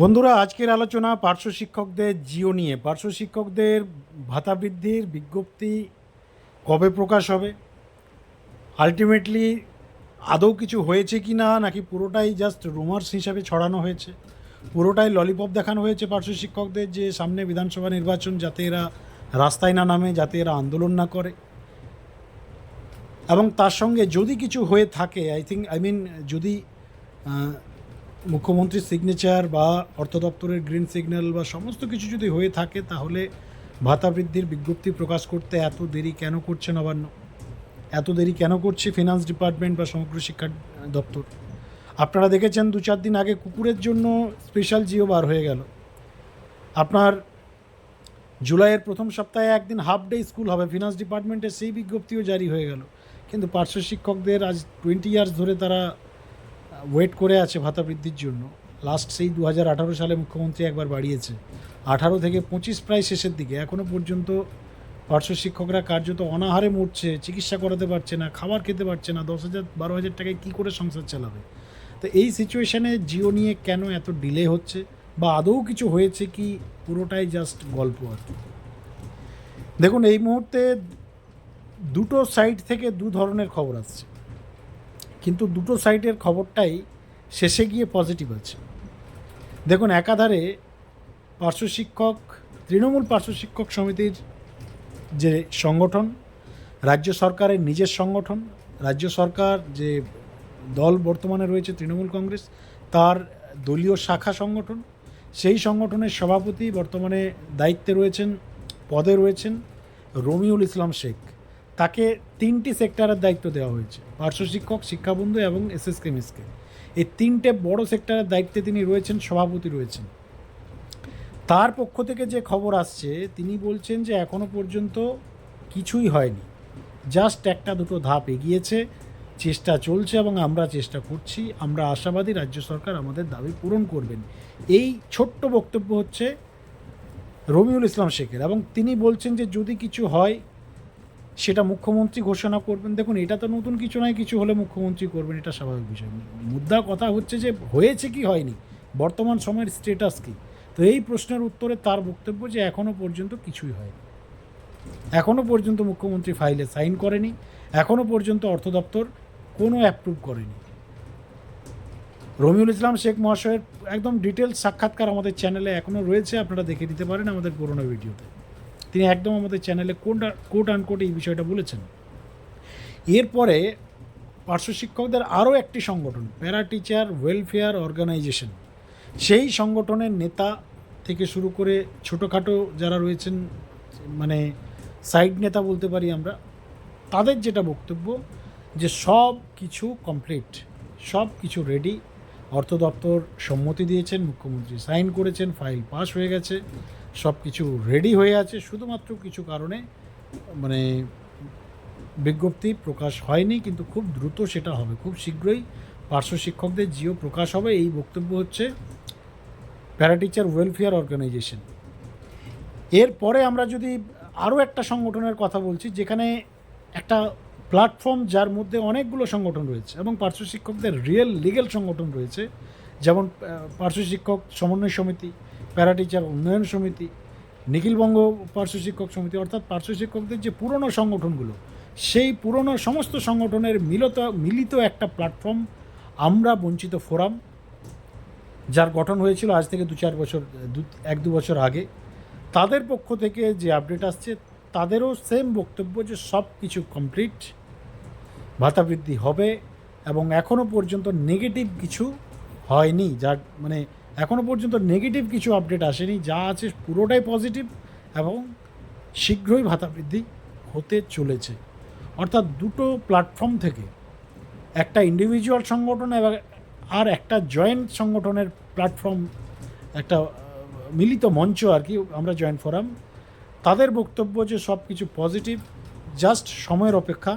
বন্ধুরা, আজকের আলোচনা পার্শ্ব শিক্ষকদের জিও নিয়ে। পার্শ্ব শিক্ষকদের ভাতা বৃদ্ধির বিজ্ঞপ্তি কবে প্রকাশ হবে? আলটিমেটলি আদৌ কিছু হয়েছে কি না, নাকি পুরোটাই জাস্ট রুমার্স হিসাবে ছড়ানো হয়েছে? পুরোটাই ললিপপ দেখানো হয়েছে পার্শ্ব শিক্ষকদের যে সামনে বিধানসভা নির্বাচন, যাতে এরা রাস্তায় না নামে, যাতে এরা আন্দোলন না করে। এবং তার সঙ্গে যদি কিছু হয়ে থাকে আই থিঙ্ক আই মিন যদি মুখ্যমন্ত্রীর সিগনেচার বা অর্থ দপ্তরের গ্রিন সিগন্যাল বা সমস্ত কিছু যদি হয়ে থাকে, তাহলে ভাতা বৃদ্ধির বিজ্ঞপ্তি প্রকাশ করতে এত দেরি কেন করছে নবান্ন এত দেরি কেন করছে ফিনান্স ডিপার্টমেন্ট বা সমগ্র শিক্ষা দপ্তর? আপনারা দেখেছেন দু চার দিন আগে কুকুরের জন্য স্পেশাল জিও বার হয়ে গেল। আপনার জুলাইয়ের প্রথম সপ্তাহে একদিন হাফ ডে স্কুল হবে ফিনান্স ডিপার্টমেন্টের সেই বিজ্ঞপ্তিও জারি হয়ে গেল। কিন্তু পার্শ্ব শিক্ষকদের আজ টোয়েন্টি ইয়ার্স ধরে তারা ওয়েট করে আছে ভাতা বৃদ্ধির জন্য। লাস্ট সেই দু হাজার আঠারো সালে মুখ্যমন্ত্রী একবার বাড়িয়েছে। আঠারো থেকে পঁচিশ প্রায় শেষের দিকে। এখনও পর্যন্ত পার্শ্ব শিক্ষকরা কার্যত অনাহারে মরছে, চিকিৎসা করাতে পারছে না, খাবার খেতে পারছে না, দশ হাজার, বারো হাজার টাকায় কী করে সংসার চালাবে? তো এই সিচুয়েশানে জিও নিয়ে কেন এত ডিলে হচ্ছে? বা আদৌ কিছু হয়েছে কি? পুরোটাই জাস্ট গল্প আর কি। দেখুন, এই মুহূর্তে দুটো সাইড থেকে দু ধরনের খবর আসছে। কিন্তু দুটো সাইডের খবরটাই শেষে গিয়ে পজিটিভ আছে। দেখুন, একাধারে পার্শ্ব শিক্ষক, তৃণমূল পার্শ্ব শিক্ষক সমিতির যে সংগঠন, রাজ্য সরকারের নিজের সংগঠন, রাজ্য সরকার যে দল বর্তমানে রয়েছে তৃণমূল কংগ্রেস, তার দলীয় শাখা সংগঠন, সেই সংগঠনের সভাপতি বর্তমানে দায়িত্বে রয়েছেন, পদে রয়েছেন রমিউল ইসলাম শেখ। তাকে তিনটি সেক্টরের দায়িত্ব দেওয়া হয়েছে, পার্শ্ব শিক্ষক, শিক্ষাবন্ধু এবং এসএস কেমিসকে এই তিনটে বড় সেক্টরের দায়িত্বে তিনি রয়েছেন, সভাপতি রয়েছেন। তার পক্ষ থেকে যে খবর আসছে, তিনি বলছেন যে এখনও পর্যন্ত কিছুই হয়নি। জাস্ট একটা দুটো ধাপ এগিয়েছে, চেষ্টা চলছে এবং আমরা চেষ্টা করছি, আমরা আশাবাদী রাজ্য সরকার আমাদের দাবি পূরণ করবেন। এই ছোট্ট বক্তব্য হচ্ছে রবিউল ইসলাম শেখের এবং তিনি বলছেন যে যদি কিছু হয় সেটা মুখ্যমন্ত্রী ঘোষণা করবেন। দেখুন, এটা তো নতুন কিছু নয়, কিছু হলে মুখ্যমন্ত্রী করবেন, এটা স্বাভাবিক বিষয়। মুদ্রা কথা হচ্ছে যে, হয়েছে কি, হয়নি? বর্তমান সময়ের স্টেটাস কি? তো এই প্রশ্নের উত্তরে তার বক্তব্য যে এখনও পর্যন্ত কিছুই হয়নি। এখনও পর্যন্ত মুখ্যমন্ত্রী ফাইলে সাইন করেনি এখনও পর্যন্ত অর্থ দপ্তর কোনো অ্যাপ্রুভ করেনি। রমিউল ইসলাম শেখ মহাশয়ের একদম ডিটেলস সাক্ষাৎকার আমাদের চ্যানেলে এখনও রয়েছে, আপনারা দেখে নিতে পারেন আমাদের পুরোনো ভিডিওতে তিনি একদম আমাদের চ্যানেলে কোন কোট আনকোট এই বিষয়টা বলেছেন। এরপরে পার্শ্ব শিক্ষকদের আরও একটি সংগঠন প্যারা টিচার ওয়েলফেয়ার অর্গানাইজেশন সেই সংগঠনের নেতা থেকে শুরু করে ছোটোখাটো যারা রয়েছেন মানে সাইড নেতা বলতে পারি আমরা, তাদের যেটা বক্তব্য যে সব কিছু কমপ্লিট সব কিছু রেডি অর্থ দপ্তর সম্মতি দিয়েছেন, মুখ্যমন্ত্রী সাইন করেছেন ফাইল পাস হয়ে গেছে। সব কিছু রেডি হয়ে আছে। শুধুমাত্র কিছু কারণে মানে বিজ্ঞপ্তি প্রকাশ হয়নি, কিন্তু খুব দ্রুত সেটা হবে। খুব শীঘ্রই পার্শ্ব শিক্ষকদের জিও প্রকাশ হবে। এই বক্তব্য হচ্ছে প্যারাটিচার ওয়েলফেয়ার অর্গানাইজেশন। এরপরে আমরা যদি আরও একটা সংগঠনের কথা বলছি, যেখানে একটা প্ল্যাটফর্ম যার মধ্যে অনেকগুলো সংগঠন রয়েছে এবং পার্শ্ব শিক্ষকদের রিয়েল লিগেল সংগঠন রয়েছে, যেমন পার্শ্ব শিক্ষক সমন্বয় সমিতি প্যারাটিচার উন্নয়ন সমিতি নিখিলবঙ্গ পার্শ্ব শিক্ষক সমিতি, অর্থাৎ পার্শ্ব শিক্ষকদের যে পুরনো সংগঠনগুলো, সেই পুরনো সমস্ত সংগঠনের মিলত, মিলিত একটা প্ল্যাটফর্ম আমরা বঞ্চিত ফোরাম যার গঠন হয়েছিল আজ থেকে দু চার বছর, দু, এক দু বছর আগে। তাদের পক্ষ থেকে যে আপডেট আসছে, তাদেরও সেম বক্তব্য যে সব কিছু কমপ্লিট ভাতা বৃদ্ধি হবে, এবং এখনও পর্যন্ত নেগেটিভ কিছু হয়নি, যার মানে এখনও পর্যন্ত নেগেটিভ কিছু আপডেট আসেনি, যা আছে পুরোটাই পজিটিভ এবং শীঘ্রই ভাতা বৃদ্ধি হতে চলেছে। অর্থাৎ দুটো প্ল্যাটফর্ম থেকে একটা ইন্ডিভিজুয়াল সংগঠন এবং আর একটা জয়েন্ট সংগঠনের প্ল্যাটফর্ম একটা মিলিত মঞ্চ আর কি, আমরা জয়েন্ট ফোরাম তাদের বক্তব্য যে সব কিছু পজিটিভ জাস্ট সময়ের অপেক্ষা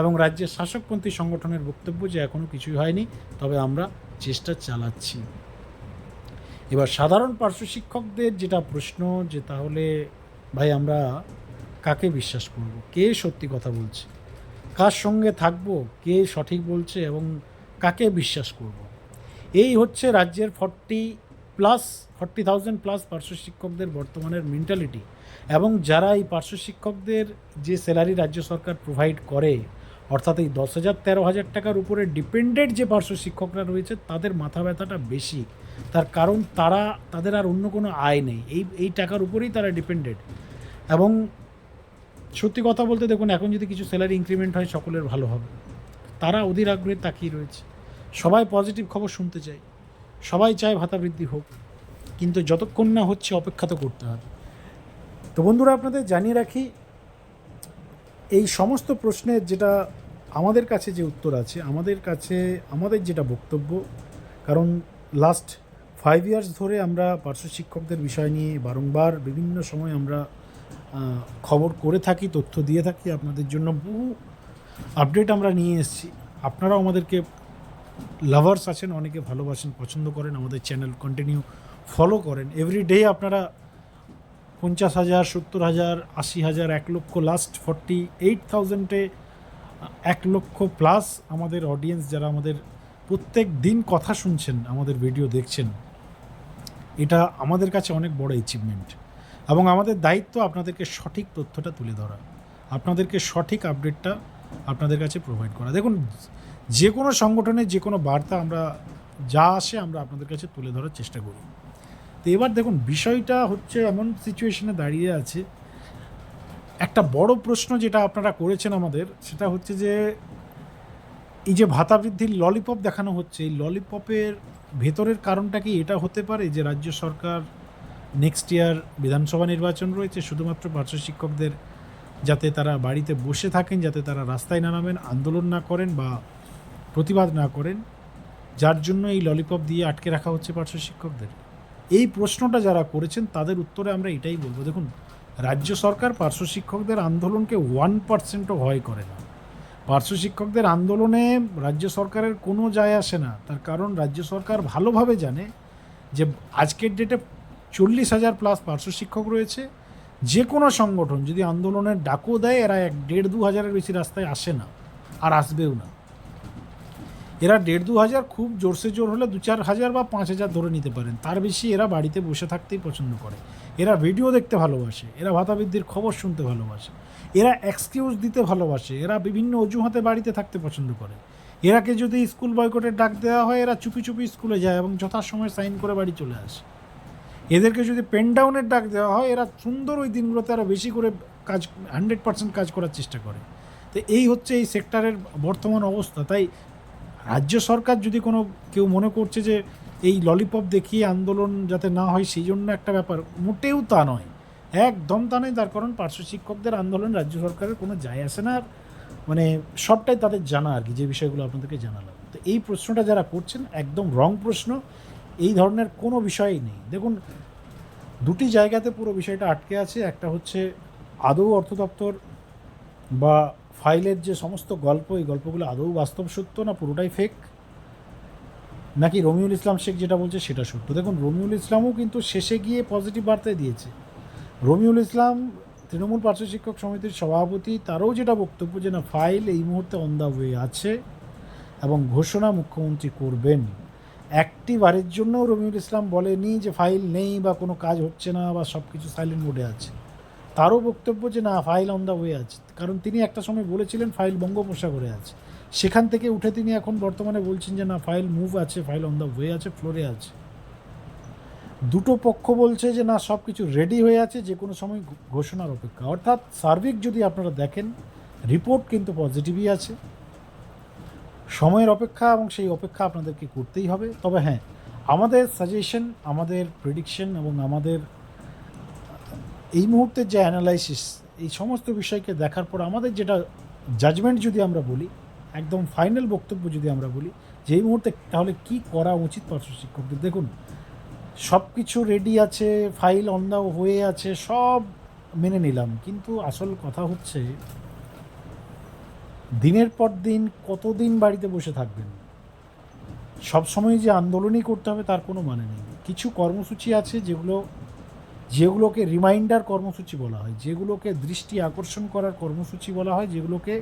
এবং রাজ্যের শাসকপন্থী সংগঠনের বক্তব্য যে এখনও কিছুই হয়নি, তবে আমরা চেষ্টা চালাচ্ছি। এবার সাধারণ পার্শ্ব শিক্ষকদের যেটা প্রশ্ন যে তাহলে, ভাই আমরা কাকে বিশ্বাস করব? কে সত্যি কথা বলছে? কার সঙ্গে থাকব? কে সঠিক বলছে? এবং কাকে বিশ্বাস করব? এই হচ্ছে রাজ্যের forty plus forty thousand plus পার্শ্ব শিক্ষকদের বর্তমানের মেন্টালিটি এবং যারা এই পার্শ্ব শিক্ষকদের যে স্যালারি রাজ্য সরকার প্রোভাইড করে অর্থাৎ এই দশ হাজার তেরো হাজার টাকার উপরে ডিপেন্ডেন্ট যে পার্শ্ব শিক্ষকরা রয়েছে, তাদের মাথা ব্যথাটা বেশি। তার কারণ তারা, তাদের আর অন্য কোনো আয় নেই। এই এই টাকার উপরেই তারা ডিপেন্ডেন্ট এবং সত্যি কথা বলতে দেখুন, এখন যদি কিছু স্যালারি ইনক্রিমেন্ট হয়, সকলের ভালো হবে। তারা অধীর আগ্রহে তাকিয়ে রয়েছে। সবাই পজিটিভ খবর শুনতে চায়। সবাই চায় ভাতা বৃদ্ধি হোক। কিন্তু যতক্ষণ না হচ্ছে, অপেক্ষা তো করতে হবে। তো বন্ধুরা, আপনাদের জানিয়ে রাখি, এই সমস্ত প্রশ্নের যেটা আমাদের কাছে যে উত্তর আছে, আমাদের কাছে, আমাদের যেটা বক্তব্য, কারণ লাস্ট ফাইভ ইয়ার্স ধরে আমরা পার্শ্ব শিক্ষকদের বিষয় নিয়ে বারংবার বিভিন্ন সময় আমরা খবর করে থাকি, তথ্য দিয়ে থাকি, আপনাদের জন্য বহু আপডেট আমরা নিয়ে এসেছি। আপনারাও আমাদেরকে লাভার্স আছেন, অনেকে ভালোবাসেন, পছন্দ করেন, আমাদের চ্যানেল কন্টিনিউ ফলো করেন। এভরি ডে আপনারা পঞ্চাশ হাজার, সত্তর হাজার, আশি হাজার, এক লক্ষ লাস্ট ফর্টি এইট থাউজেন্ডে এক লক্ষ প্লাস আমাদের অডিয়েন্স যারা আমাদের প্রত্যেক দিন কথা শুনছেন, আমাদের ভিডিও দেখছেন, এটা আমাদের কাছে অনেক বড় অ্যাচিভমেন্ট এবং আমাদের দায়িত্ব আপনাদেরকে সঠিক তথ্যটা তুলে ধরা, আপনাদেরকে সঠিক আপডেটটা আপনাদের কাছে প্রোভাইড করা। দেখুন, যে কোনো সংগঠনের যে কোনো বার্তা আমরা, যা আসে আমরা আপনাদের কাছে তুলে ধরার চেষ্টা করি। তো এবার দেখুন, বিষয়টা হচ্ছে এমন সিচুয়েশনে দাঁড়িয়ে আছে একটা বড় প্রশ্ন যেটা আপনারা করেছেন আমাদের, সেটা হচ্ছে যে, এই যে ভাতা বৃদ্ধির ললিপপ দেখানো হচ্ছে, এই ললিপপের ভেতরের কারণটা কি এটা হতে পারে যে রাজ্য সরকার নেক্সট ইয়ার বিধানসভা নির্বাচন রয়েছে, শুধুমাত্র পার্শ্ব শিক্ষকদের যাতে তারা বাড়িতে বসে থাকেন, যাতে তারা রাস্তায় না নামেন, আন্দোলন না করেন বা প্রতিবাদ না করেন, যার জন্য এই ললিপপ দিয়ে আটকে রাখা হচ্ছে পার্শ্ব শিক্ষকদের? এই প্রশ্নটা যারা করেছেন, তাদের উত্তরে আমরা এটাই বলব। দেখুন রাজ্য সরকার পার্শ্ব শিক্ষকদের আন্দোলনকে ওয়ান পার্সেন্টও ভয় করে না। পার্শ্ব শিক্ষকদের আন্দোলনে রাজ্য সরকারের কোনো যায় আসে না। তার কারণ রাজ্য সরকার ভালোভাবে জানে যে আজকের ডেটে চল্লিশ হাজার প্লাস পার্শ্ব শিক্ষক রয়েছে। যে কোনো সংগঠন যদি আন্দোলনের ডাকও দেয়, এরা এক দেড় দু হাজারের বেশি রাস্তায় আসে না আর আসবেও না। এরা দেড় দু হাজার খুব জোরসে জোর হলে দু চার হাজার বা পাঁচ হাজার ধরে নিতে পারেন। তার বেশি এরা বাড়িতে বসে থাকতেই পছন্দ করে। এরা ভিডিও দেখতে ভালোবাসে, এরা ভাতাবৃদ্ধির খবর শুনতে ভালোবাসে, এরা এক্সকিউজ দিতে ভালোবাসে, এরা বিভিন্ন অজুহাতে বাড়িতে থাকতে পছন্দ করে। এরাকে যদি স্কুল বয়কটের ডাক দেওয়া হয়, এরা চুপি চুপি স্কুলে যায় এবং যথাসময়ে সাইন করে বাড়ি চলে আসে। এদেরকে যদি পেন ডাউনের ডাক দেওয়া হয়, এরা সুন্দর ওই দিনগুলোতে আরও বেশি করে কাজ হান্ড্রেড পার্সেন্ট কাজ করার চেষ্টা করে। তো এই হচ্ছে এই সেক্টরের বর্তমান অবস্থা। তাই রাজ্য সরকার যদি কোনো কেউ মনে করছে যে এই ললিপপ দেখিয়ে আন্দোলন যাতে না হয়, সেই জন্য একটা ব্যাপার। মোটেও তা নয়। একদম তা নয়, তার কারণ পার্শ্ব শিক্ষকদের আন্দোলন রাজ্য সরকারের কোনো যায় আসে না। মানে সবটাই তাদের জানা আর কি, যে বিষয়গুলো আপনাদেরকে জানালাম। তো এই প্রশ্নটা যারা করছেন, একদম রং প্রশ্ন। এই ধরনের কোনো বিষয়ই নেই। দেখুন, দুটি জায়গাতে পুরো বিষয়টা আটকে আছে। একটা হচ্ছে আদৌ অর্থ দপ্তর বা ফাইলের যে সমস্ত গল্প, এই গল্পগুলো আদৌ বাস্তব সত্য না পুরোটাই ফেক নাকি রমিউল ইসলাম শেখ যেটা বলছে সেটা সত্য? দেখুন, রমিউল ইসলামও কিন্তু শেষে গিয়ে পজিটিভ বার্তায় দিয়েছে। রমিউল ইসলাম তৃণমূল পার্শ্ব শিক্ষক সমিতির সভাপতি, তারও যেটা বক্তব্য যে না ফাইল এই মুহূর্তে অন দ্য ওয়ে আছে এবং ঘোষণা মুখ্যমন্ত্রী করবেন। একটি বারের জন্যও রমিউল ইসলাম বলেনি যে ফাইল নেই বা কোনো কাজ হচ্ছে না বা সব কিছু সাইলেন্ট মোডে আছে। তারও বক্তব্য যে না ফাইল অন দ্য ওয়ে আছে। কারণ তিনি একটা সময় বলেছিলেন ফাইল বঙ্গোপসাগরে আছে। সেখান থেকে উঠে তিনি এখন বর্তমানে বলছেন যে, না ফাইল মুভ আছে ফাইল অন দ্য ওয়ে আছে ফ্লোরে আছে। দুটো পক্ষ বলছে যে, না সব কিছু রেডি হয়ে আছে, যে কোনো সময় ঘোষণার অপেক্ষা। অর্থাৎ সার্বিক যদি আপনারা দেখেন রিপোর্ট কিন্তু পজিটিভই আছে। সময়ের অপেক্ষা এবং সেই অপেক্ষা আপনাদেরকে করতেই হবে। তবে হ্যাঁ আমাদের সাজেশন আমাদের প্রেডিকশন এবং আমাদের, এই মুহূর্তের যে অ্যানালাইসিস এই সমস্ত বিষয়কে দেখার পর আমাদের যেটা জাজমেন্ট যদি আমরা বলি একদম ফাইনাল বক্তব্য যদি আমরা বলি, যে এই মুহূর্তে তাহলে কি করা উচিত পার্শ্ব শিক্ষকদের? দেখুন সব কিছু রেডি আছে ফাইল অন দ্য হয়ে আছে, সব মেনে নিলাম। কিন্তু আসল কথা হচ্ছে, দিনের পর দিন কতদিন বাড়িতে বসে থাকবেন? সব সময় যে আন্দোলনই করতে হবে তার কোনো মানে নেই। কিছু কর্মসূচি আছে যেগুলো, যেগুলোকে রিমাইন্ডার কর্মসূচি বলা হয়, যেগুলোকে দৃষ্টি আকর্ষণ করার কর্মসূচি বলা হয়, যেগুলোকে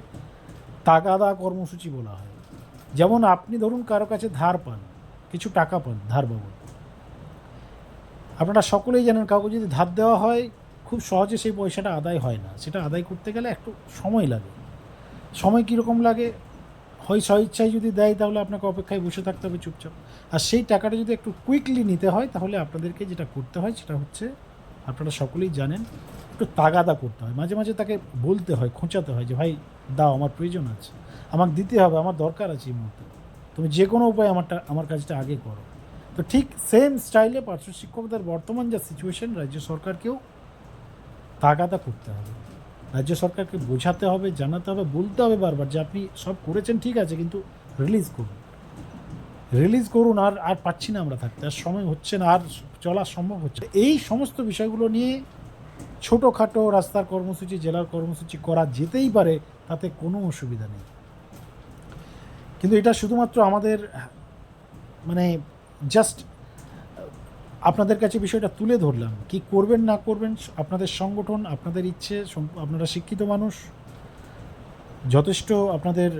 তাগাদা কর্মসূচি বলা হয়। যেমন আপনি ধরুন কারও কাছে ধার পান, কিছু টাকা পান ধার বাবদ। আপনারা সকলেই জানেন কাউকে যদি ধার দেওয়া হয়, খুব সহজে সেই পয়সাটা আদায় হয় না। সেটা আদায় করতে গেলে একটু সময় লাগে। সময় কীরকম লাগে? হয় স্বইচ্ছায় যদি দেয়, তাহলে আপনাকে অপেক্ষায় বসে থাকতে হবে চুপচাপ। আর সেই টাকাটা যদি একটু কুইকলি নিতে হয়, তাহলে আপনাদেরকে যেটা করতে হয়, সেটা হচ্ছে আপনারা সকলেই জানেন, একটু তাগাদা করতে হয়। মাঝে মাঝে তাকে বলতে হয়, খোঁচাতে হয় যে, ভাই দাও, আমার প্রয়োজন আছে। আমাকে দিতে হবে, আমার দরকার আছে এই মুহূর্তে। তুমি যে কোনো উপায়ে আমারটা, আমার কাজটা আগে করো। তো ঠিক সেম স্টাইলে পার্শ্ব শিক্ষকদের বর্তমান যা সিচুয়েশন রাজ্য সরকারকেও তাগাদা করতে হবে। রাজ্য সরকারকে বোঝাতে হবে, জানাতে হবে, বলতে হবে বারবার যে আপনি সব করেছেন, ঠিক আছে, কিন্তু রিলিজ করুন। রিলিজ করুন, আর আর পাচ্ছি না আমরা থাকতে। আর সময় হচ্ছে না, আর চলা সম্ভব হচ্ছে। এই সমস্ত বিষয়গুলো নিয়ে ছোটোখাটো রাস্তার কর্মসূচি, জেলার কর্মসূচি করা যেতেই পারে, তাতে কোনো অসুবিধা নেই। কিন্তু এটা শুধুমাত্র আমাদের মানে জাস্ট আপনাদের কাছে বিষয়টা তুলে ধরলাম। কি করবেন, না করবেন, আপনাদের সংগঠন, আপনাদের ইচ্ছে আপনারা শিক্ষিত মানুষ, যথেষ্ট আপনাদের